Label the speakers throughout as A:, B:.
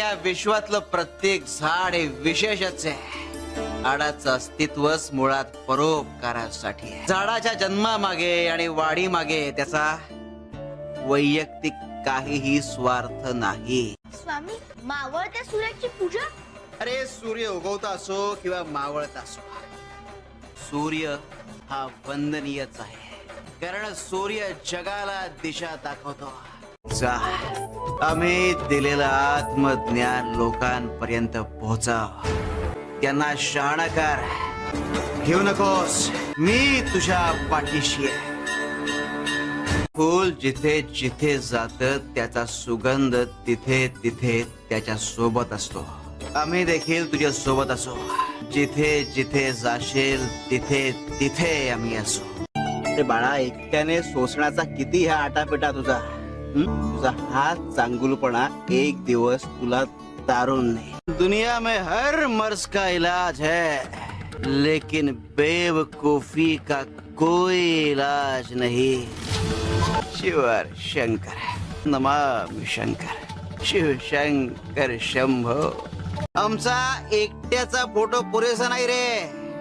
A: या विश्वातलं प्रत्येक झाड हे विशेषच आहे. झाडाचं अस्तित्वच मुळात परोपकारासाठी आहे. झाडाच्या जन्मामागे आणि वाढीमागे त्याचा वैयक्तिक काहीही स्वार्थ नाही.
B: स्वामी मावळत्या सूर्याची पूजा?
A: अरे सूर्य उगवता असो किंवा मावळता असो. सूर्य हा वंदनीयच आहे. कारण सूर्य जगाला दिशा दाखवतो. जा आम्ही दिलेलं आत्मज्ञान लोकांपर्यंत पोहोचाव त्यांना शहाणाकार घेऊ नकोस. मी तुझ्या पाठीशी आहे. फूल जिथे जिथे जात त्याचा सुगंध तिथे तिथे त्याच्या सोबत असतो. आम्ही देखील तुझ्या सोबत असो. जिथे जिथे जाशील तिथे तिथे आम्ही असो. ते बाळा एकट्याने सोसण्याचा किती हा आटापिटा तुझा? तुझा हा चांगुलपणा एक दिवस तुला तारून नाही. दुनिया में हर मर्ज का इलाज है लेकिन बेवकूफी का कोई इलाज नहीं। शिवर शंकर नमा शंकर शिव शंकर शंभो। आमचा एकट्याचा फोटो पुरेसा नाही रे।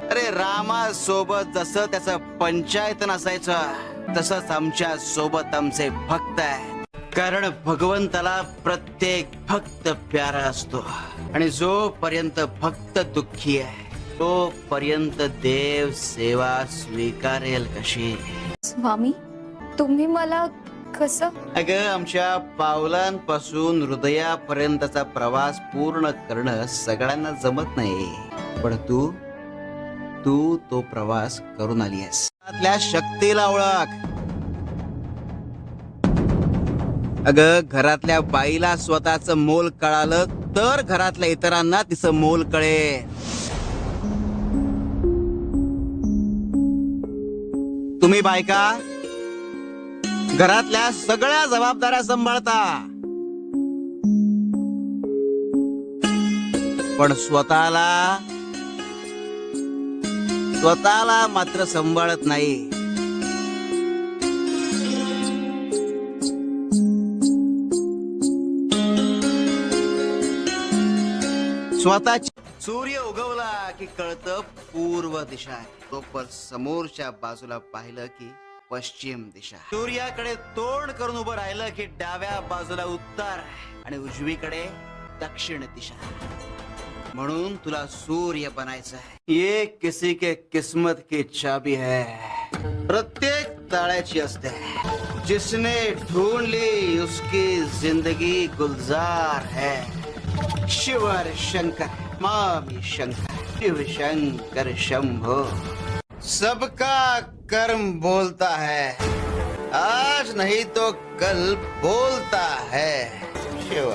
A: अरे रामा सोबत जसं त्याचं पंचायत नसायचं तसंच आमच्यासोबत आमचे भक्त आहे कारण भगवंताला प्रत्येक भक्त प्यारा असतो. आणि जोपर्यंत भक्त दुःखी आहे तोपर्यंत देव सेवा स्वीकारेल कशी?
C: स्वामी तुम्ही मला कसं
A: अगं आमच्या पावलांपासून हृदयापर्यंतचा प्रवास पूर्ण करणं सगळ्यांना जमत नाही. पण तू तू तो प्रवास करून आली आहेस. शक्तीला ओळख. अगं घरातल्या बाईला स्वतःच मोल कळालं तर घरातल्या इतरांना तिचं मोल कळेल. तुम्ही बायका घरातल्या सगळ्या जबाबदाऱ्या सांभाळता. पण स्वतःला स्वतःला मात्र सांभाळत नाही. स्वतःची सूर्य उगवला की कळतं पूर्व दिशा आहे. तो पण समोरच्या बाजूला पाहिलं की पश्चिम दिशा सूर्याकडे तोंड करून उभं राहिलं की डाव्या बाजूला उत्तर आणि उजवीकडे दक्षिण दिशा म्हणून तुला सूर्य बनायचं आहे. ये किसी के किस्मत की चाबी है. प्रत्येक ताळ्याची असते जिसने ढूंढ ली उसकी जिंदगी गुलजार है. शिवर शंकर मामी शंकर शिव शंकर शंभो। सबका कर्म बोलता है आज नहीं तो कल बोलता है। शिव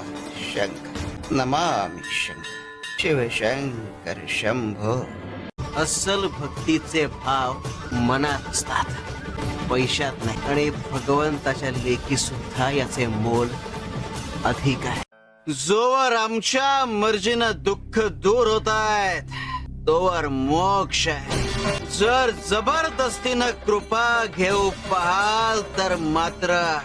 A: शंकर नमामि शंकर शिव शंकर शंभो। अस्सल भक्तीचे भाव मनात असतात। पैशात नाही आणि भगवंताच्या लेखी सुद्धा याचे मोल अधिक आहे। जोवर आमच्या मर्जीनं दुःख दूर होत आहेत तोवर मोक्ष आहे. जर जबरदस्तीनं कृपा घेऊ पाहाल तर मात्र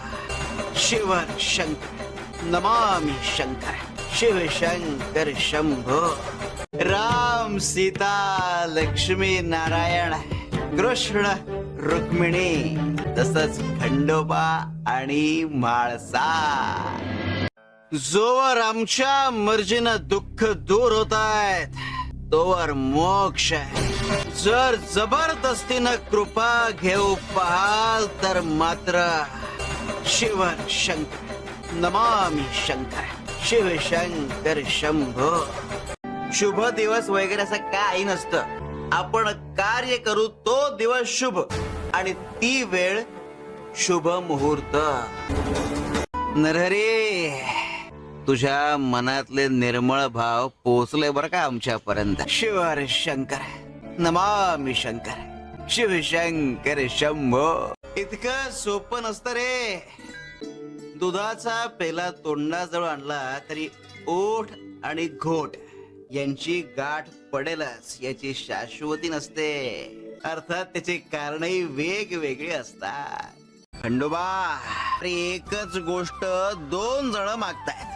A: शिवर शंकर नमामी शंकर शिव शंकर शंभो. राम सीता लक्ष्मी नारायण कृष्ण रुक्मिणी तसंच खंडोबा आणि म्हाळसा जोवर आमच्या मर्जीनं दुःख दूर होत आहेत तोवर मोक्ष आहे. जर जबरदस्तीनं कृपा घेऊ पाहाल तर मात्र शिवर शंकर नमामी शंकर शिव शंकर शंभो. शुभ दिवस वगैरे असं काही नसतं. आपण कार्य करू तो दिवस शुभ आणि ती वेळ शुभ मुहूर्त. नरहरी. तुझ्या मनातले निर्मळ भाव पोचले बर का आमच्यापर्यंत? शिवर शंकर नमामि शंकर शिव शंकर शंभो. इतकं सोपं नसतं रे. दुधाचा पेला तोंडाजवळ आणला तरी ओठ आणि घोट यांची गाठ पडेलच याची शाश्वती नसते. अर्थात त्याची कारणही वेगवेगळी असतात. खंडोबा एकच गोष्ट दोन जण मागतायत.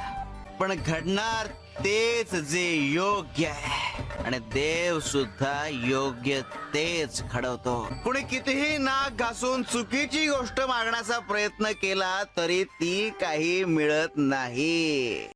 A: पण घडणार तेच जे योग्य आहे. आणि देव सुद्धा योग्य तेच घडवतो. कुणी कितीही नाक घासून चुकीची गोष्ट मागण्याचा प्रयत्न केला तरी ती काही मिळत नाही.